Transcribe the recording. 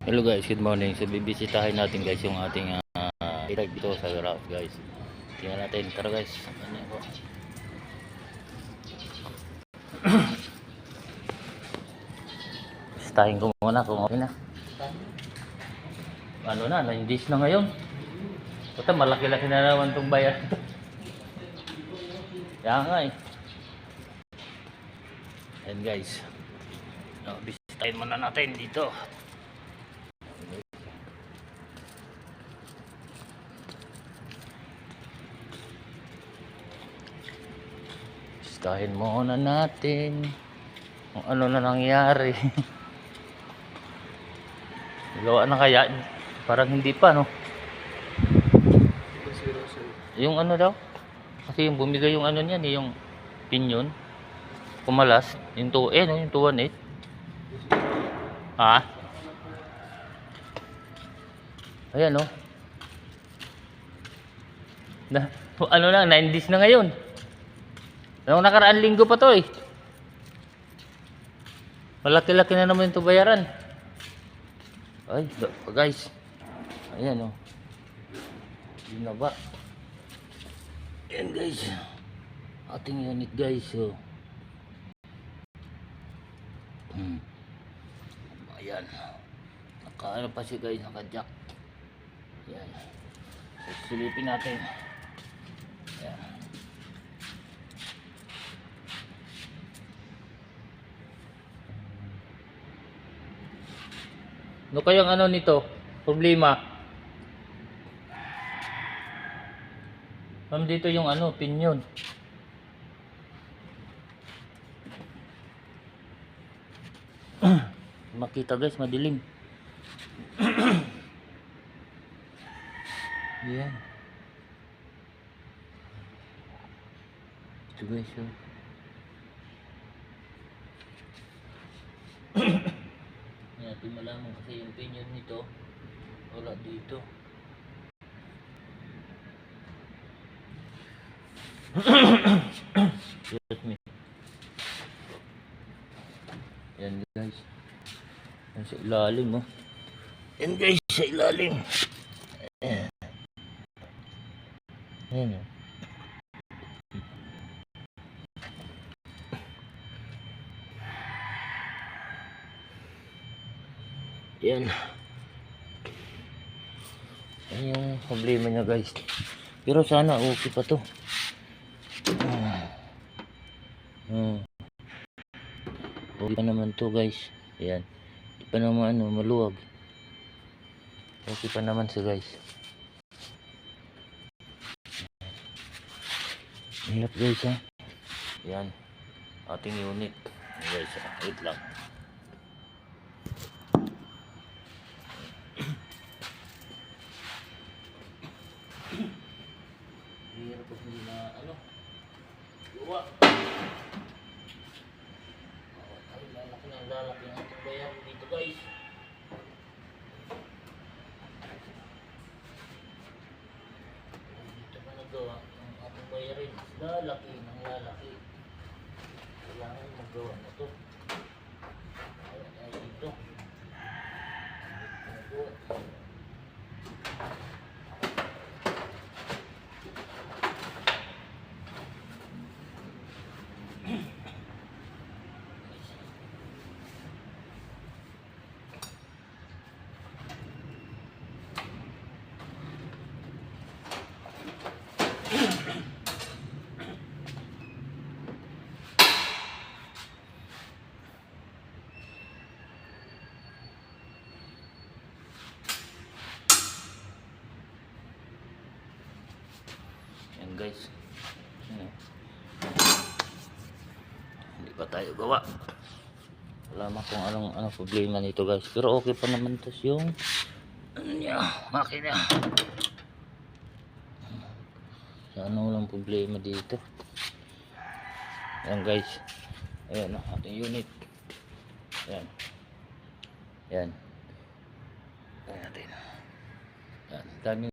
Hello guys, good morning. So bibisitahin natin guys yung ating uh, direct dito sa garage guys. Tingnan natin. Tara guys. Ano po? Bisitahin ko muna kung okay na. Ano na, 9 days na ngayon. Puta, malaki-laki na naman itong bayan. Kaya nga eh. Ayan guys. No, bisitahin muna natin dito. Bisitahin muna natin kung ano na nangyari. Gawa na kaya? Parang hindi pa, no? Yung ano daw? Kasi yung bumigay yung ano niyan, eh, yung pinyon. Kumalas. Yung 2, eh, no? Yung 218. Ha? Ayan, no? Na, ano na, 9 days na ngayon. Anong nakaraan linggo pa to eh. Malaki-laki na naman ito bayaran. Ay, guys. Ayan oh. Yun na ba? Ayan guys. Ating unit guys oh. Hmm. Ayan. Naka ano pa siya guys, naka-jack. Ayan. So, silipin natin. Ayan. Ano kayang ano nito? Problema. Ma'am, dito yung ano, pinyon. Makita guys, madilim. Yan. Ito guys, oh. Natin malaman kasi yung pinyon nito wala dito. Yan guys. Yan sa ilalim oh. Yan guys sa ilalim. Ayan. Ayan oh. Yan. Yan yung problema niya guys. Pero sana okay pa to. Ah. Hmm. Okay pa naman to guys. Yan. Di pa naman ano, maluwag. Okay pa naman siya guys. Hirap guys ha. Yan. Ating unit. Guys, wait lang. Hirap pag hindi na ano. Luwa. Ay, lalaki na lalaki ang ating bayan dito guys. Dito pa nagawa ang ating bayarin. Lalaki ng lalaki. Kailangan magawa na to. Kaya tayo dito. Magawa. Yan guys. Yan. Hindi pa tayo gawa. Wala man kung anong ano problema nito guys. Pero okay pa naman tas yung ano niya, makina. So, ano walang problema dito. Yan guys. Ayan ang ating unit. Yan. Yan. Ayan natin. Yan. Dami